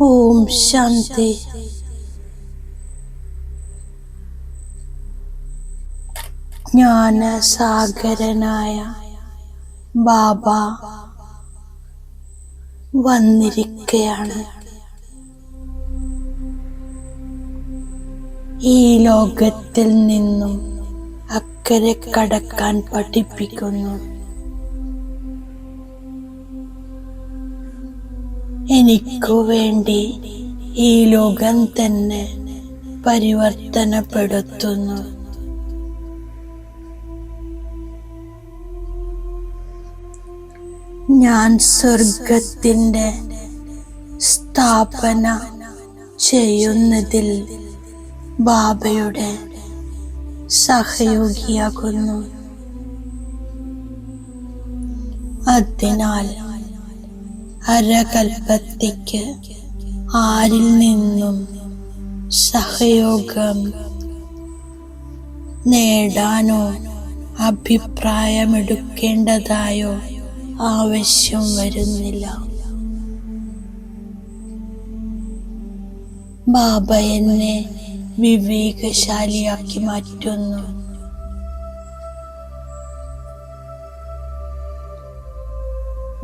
ഓം ശാന്തി ജ്ഞാനസാഗരനായ ബാബ വന്നിരിക്കയാണ്. ഈ ലോകത്തിൽ നിന്നും അക്കരെ കടക്കാൻ പഠിപ്പിക്കുന്നു. എനിക്കു വേണ്ടി ഈ ലോകം തന്നെ പരിവർത്തനപ്പെടുത്തുന്നു. ഞാൻ സ്വർഗത്തിന്റെ സ്ഥാപന ചെയ്യുന്നതിൽ ബാബയുടെ സഹയോഗിയാകുന്നു. അതിനാൽ അരകൽപ്പത്തിക്ക് ആരിൽ നിന്നും സഹയോഗം നേടാനോ അഭിപ്രായമെടുക്കേണ്ടതായോ ആവശ്യം വരുന്നില്ല. ബാബ എന്നെ വിവേകശാലിയാക്കി മാറ്റുന്നു.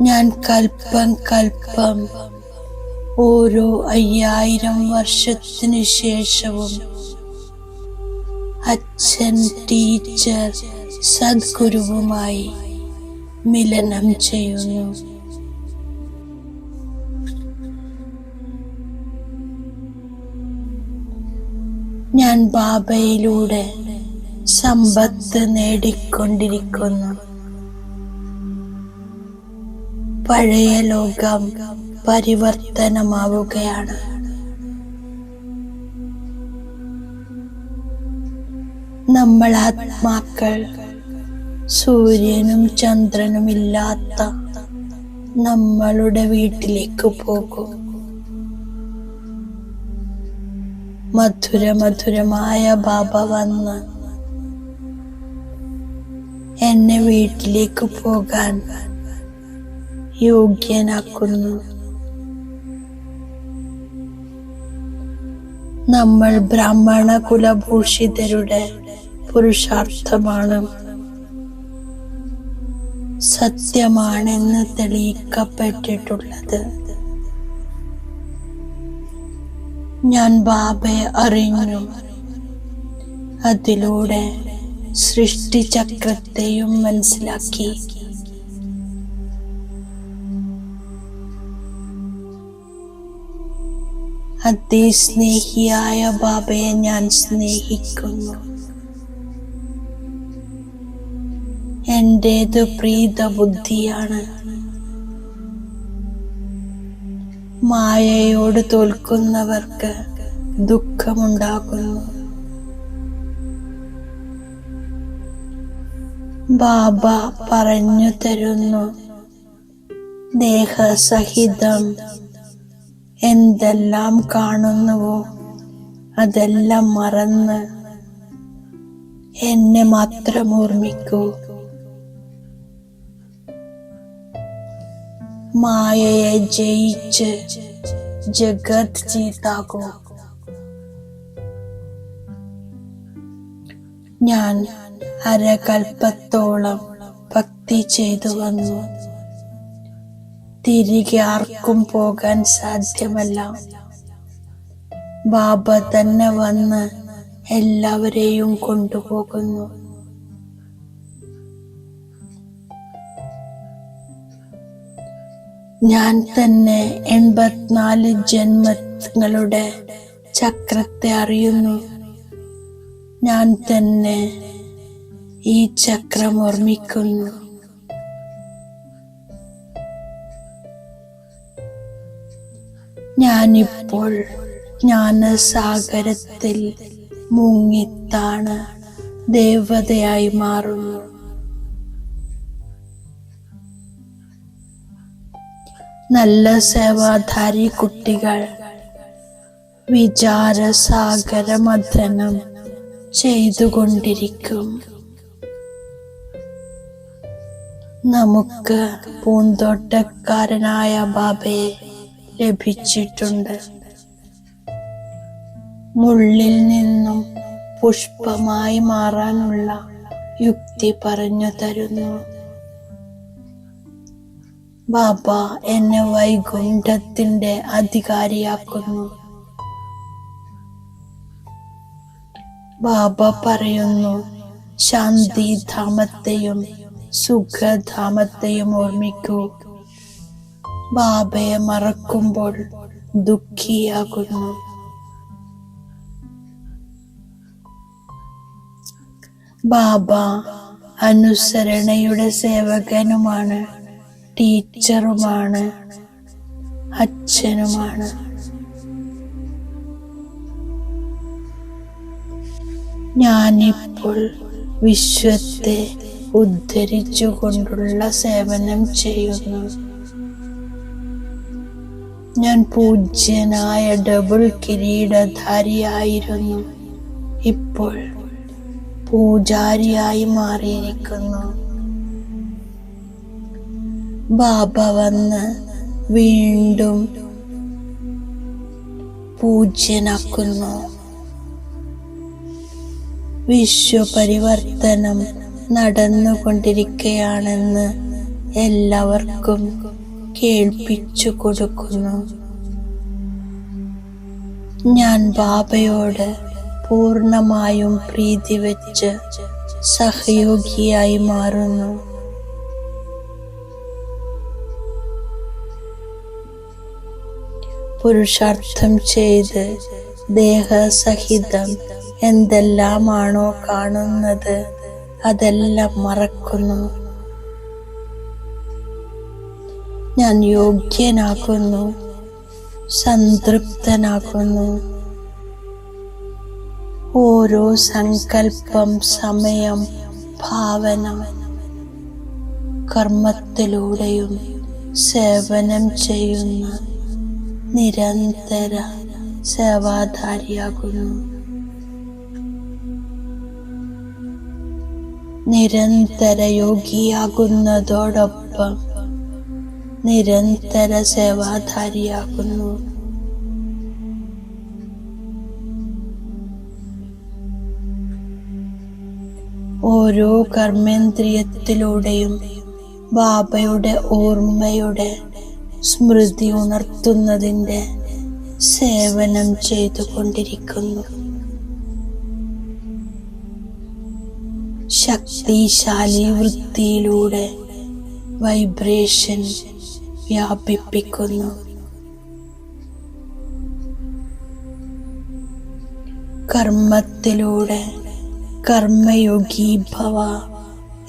ഞാൻ കൽപ്പം കൽപ്പം. ഓരോ അയ്യായിരം വർഷത്തിനു ശേഷവും അച്ഛൻ ടീച്ചർ സദ്ഗുരുവുമായി മിലനം ചെയ്യുന്നു. ഞാൻ ബാബയിലൂടെ സമ്പത്ത് നേടിക്കൊണ്ടിരിക്കുന്നു. പഴയ ലോകം പരിവർത്തനമാവുകയാണ്. നമ്മൾ ആത്മാക്കൾ സൂര്യനും ചന്ദ്രനും ഇല്ലാത്ത നമ്മളുടെ വീട്ടിലേക്ക് പോകും. മധുര മധുരമായ ബാബ വന്ന് എന്നെ വീട്ടിലേക്ക് പോകാൻ യോഗ്യനാക്കുന്നു. നമ്മൾ ബ്രാഹ്മണ കുലഭൂഷിതരുടെ പുരുഷാർത്ഥമാണ്. സത്യമാണെന്ന് തെളിയിക്കപ്പെട്ടിട്ടുള്ളത്. ഞാൻ ബാബയെ അറിഞ്ഞു അതിലൂടെ സൃഷ്ടിചക്രത്തെയും മനസ്സിലാക്കി. അതിസ്നേഹിയായ ബാബയെ ഞാൻ സ്നേഹിക്കുന്നു. എന്റേത് പ്രീത ബുദ്ധിയാണ് മായയോട് തോൽക്കുന്നവർക്ക് ദുഃഖമുണ്ടാകുന്നു. ബാബ പറഞ്ഞു തരുന്നു ദേഹസഹിതം എന്തെല്ലാം കാണുന്നുവോ അതെല്ലാം മറന്ന് എന്നെ മാത്രം ഓർമ്മിക്കൂ. മായയെ ജയിച്ച് ജഗത് ജീതാകൂ ഞാൻ അരകൽപ്പത്തോളം ഭക്തി ചെയ്തു വന്നു. തിരികെ ആർക്കും പോകാൻ സാധ്യമല്ല. ബാബ തന്നെ വന്ന് എല്ലാവരെയും കൊണ്ടുപോകുന്നു. ഞാൻ തന്നെ എൺപത്തിനാല് ജന്മങ്ങളുടെ ചക്രത്തെ അറിയുന്നു. ഞാൻ തന്നെ ഈ ചക്രം ഓർമ്മിക്കുന്നു. ഞാനിപ്പോൾ ജ്ഞാനസാഗരത്തിൽ മുങ്ങിത്താണ്. ദേവതയായി മാറുന്നു. നല്ല സേവാധാരി കുട്ടികൾ. വിചാരസാഗര മഥനം ചെയ്തുകൊണ്ടിരിക്കും. നമുക്ക് പൂന്തോട്ടക്കാരനായ ബാബയെ ലഭിച്ചിട്ടുണ്ട്. മുള്ളിൽ നിന്നും പുഷ്പമായി മാറാനുള്ള യുക്തി പറഞ്ഞു തരുന്നു. ബാബ എന്നെ വൈകുണ്ഠത്തിന്റെ അധികാരിയാക്കുന്നു. ബാബ പറയുന്നു ശാന്തി ശാന്തിധാമത്തെയും സുഖധാമത്തെയും ഓർമ്മിക്കൂ. ബാബയെ മറക്കുമ്പോൾ ദുഃഖിയാകുന്നു. ബാബ അനുസരണയുടെ സേവകനുമാണ് ടീച്ചറുമാണ് അച്ഛനുമാണ്. ഞാനിപ്പോൾ വിശ്വത്തെ ഉദ്ധരിച്ചുകൊണ്ടുള്ള സേവനം ചെയ്യുന്നു. ഞാൻ പൂജ്യനായ ഡബിൾ കിരീടധാരിയായിരുന്നു. ഇപ്പോൾ പൂജാരിയായി മാറിയിരിക്കുന്നു. ബാബ വന്ന് വീണ്ടും പൂജ്യനാക്കുന്നു. വിശ്വപരിവർത്തനം നടന്നുകൊണ്ടിരിക്കുകയാണെന്ന് എല്ലാവർക്കും കേൾപ്പിച്ചു കൊടുക്കുന്നു ഞാൻ ബാബയോട് പൂർണമായും പ്രീതി വെച്ച് സഹയോഗിയായി മാറുന്നു. പുരുഷാർത്ഥം ചെയ്ത് ദേഹസഹിതം എന്തെല്ലാമാണോ കാണുന്നത് അതെല്ലാം മറക്കുന്നു. ഞാൻ യോഗ്യനാക്കുന്നു സംതൃപ്തനാക്കുന്നു ഓരോ സങ്കല്പം സമയം ഭാവന കർമ്മത്തിലൂടെയും സേവനം ചെയ്യുന്ന നിരന്തര സേവാധാരിയാകുന്നു. നിരന്തര യോഗിയാകുന്നതോടൊപ്പം നിരന്തര സേവാധാരിയാക്കുന്നു ഓരോ കർമ്മേന്ദ്രിയത്തിലൂടെയും ബാബയുടെ ഓർമ്മയുടെ സ്മൃതി ഉണർത്തുന്നതിന്റെ സേവനം ചെയ്തുകൊണ്ടിരിക്കുന്നു. ശക്തിശാലി വൃത്തിയിലൂടെ വൈബ്രേഷൻ വ്യാപിപ്പിക്കുന്നു. കർമ്മത്തിലൂടെ കർമ്മയോഗി ഭവ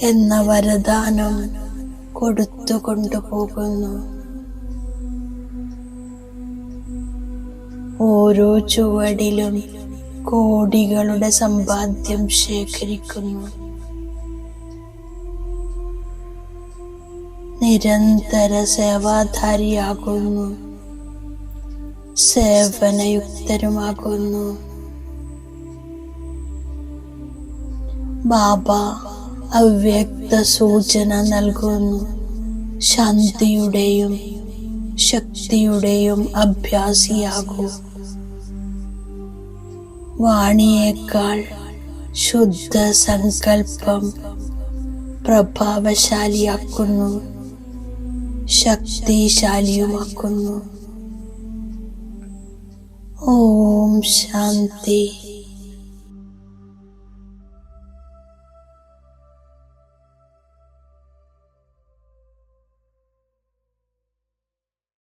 എന്ന വരദാനം കൊടുത്തു കൊണ്ടുപോകുന്നു ഓരോ ചുവടിലും കോടികളുടെ സമ്പാദ്യം ശേഖരിക്കുന്നു. നിരന്തര സേവാധാരിയാകുന്നു സേവനയുക്തരുമാകുന്നു. ബാബ അവ്യക്ത സൂചന നൽകുന്നു. ശാന്തിയുടെയും ശക്തിയുടെയും അഭ്യാസിയാകൂ. വാണിയേക്കാൾ ശുദ്ധ സങ്കല്പം പ്രഭാവശാലിയാക്കുന്നു. ശക്തിശാലിയുമാക്കുന്നു. ഓം ശാന്തി.